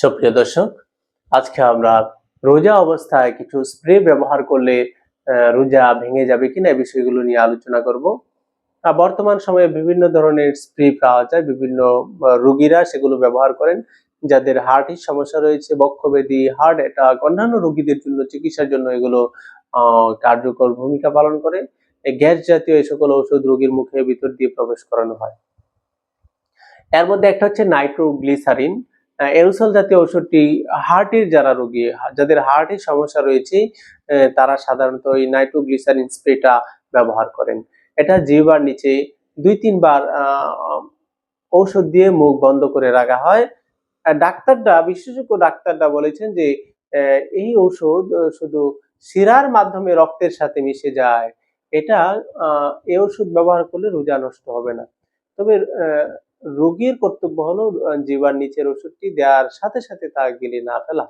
সুপ্রিয় দর্শক, আজকে আমরা রোজা অবস্থায় কিছু স্প্রে ব্যবহার করলে রোজা ভেঙে যাবে কিনা এই বিষয়গুলো নিয়ে আলোচনা করব। বর্তমান সময়ে বিভিন্ন ধরনের স্প্রে পাওয়া যায়, বিভিন্ন রোগীরা সেগুলো ব্যবহার করেন। যাদের হার্টের সমস্যা রয়েছে, বক্ষব্যাধি, হার্ট অ্যাটাক, অন্যান্য রোগীদের জন্য চিকিৎসার জন্য এগুলো কার্যকর ভূমিকা পালন করে। গ্যাস জাতীয় এই সকল ঔষধ রোগীর মুখে ভিতর দিয়ে প্রবেশ করানো হয়। এর মধ্যে একটা হচ্ছে নাইট্রোগ্লিসারিন। এরোসল জাতীয় ওষুধটি হার্টের যারা রোগী, যাদের হার্টের সমস্যা রয়েছে তারা সাধারণত এই নাইট্রোগ্লিসারিন স্প্রেটা ব্যবহার করেন। এটা জিহ্বার নিচে দুই তিনবার ঔষধ দিয়ে মুখ বন্ধ করে রাখা হয়। ডাক্তাররা, বিশেষজ্ঞ ডাক্তাররা বলেছেন যে এই ঔষধ শুধু শিরার মাধ্যমে রক্তের সাথে মিশে যায়, এটা এই ওষুধ ব্যবহার করলে রোজা নষ্ট হবে না। তবে রোগীর কর্তব্য হলো জীবার নিচের ওষুধটি দেওয়ার সাথে সাথে তা গিলে না ফেলা।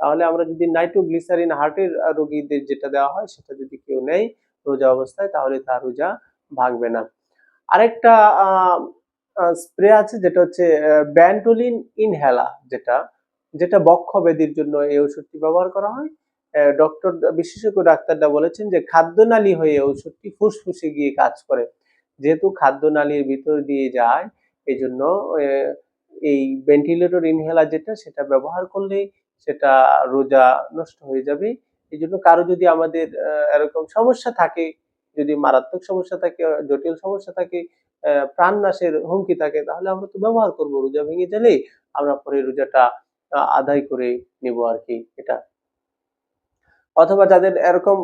তাহলে আমরা যদি নাইট্রোগ্লিসারিন হার্টের রোগীদের যেটা দেওয়া হয়, সেটা যদি কেউ নেয় রোজা অবস্থায়, তাহলে তার রোজা ভাঙবে না। আরেকটা স্প্রে আছে, যেটা হচ্ছে ব্যান্টোলিন ইনহেলা, যেটা যেটা বক্ষ ব্যাধির জন্য এই ওষুধটি ব্যবহার করা হয়। ডক্টর, বিশেষজ্ঞ ডাক্তাররা বলেছেন যে খাদ্যনালী হয়ে ওষুধটি ফুসফুসে গিয়ে কাজ করে। যেহেতু খাদ্যনালীর ভিতর দিয়ে যায় এই জন্য এই ভেন্টিলেটর ইনহেলার যেটা, সেটা ব্যবহার করলে সেটা রোজা নষ্ট হয়ে যাবে। এই জন্য কারও যদি আমাদের এরকম সমস্যা থাকে, যদি মারাত্মক সমস্যা থাকে, জটিল সমস্যা থাকে প্রাণনাশের হুমকি থাকে, তাহলে আমরা তো ব্যবহার করব, রোজা ভেঙে গেলে আমরা পরে রোজাটা আদায় করে নিব আর কি, এটা। অথবা যাদের এরকম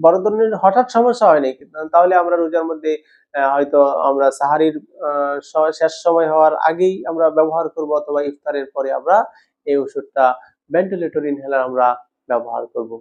বড় ধরনের হঠাৎ সমস্যা হয়নি? তাহলে আমরা রোজার মধ্যে হয়তো আমরা সাহারির শেষ সময় হওয়ার আগেই আমরা ব্যবহার করব অথবা ইফতারের পরে আমরা এই ওষুধটা ভেন্টিলেটর ইনহেলার আমরা ব্যবহার করব।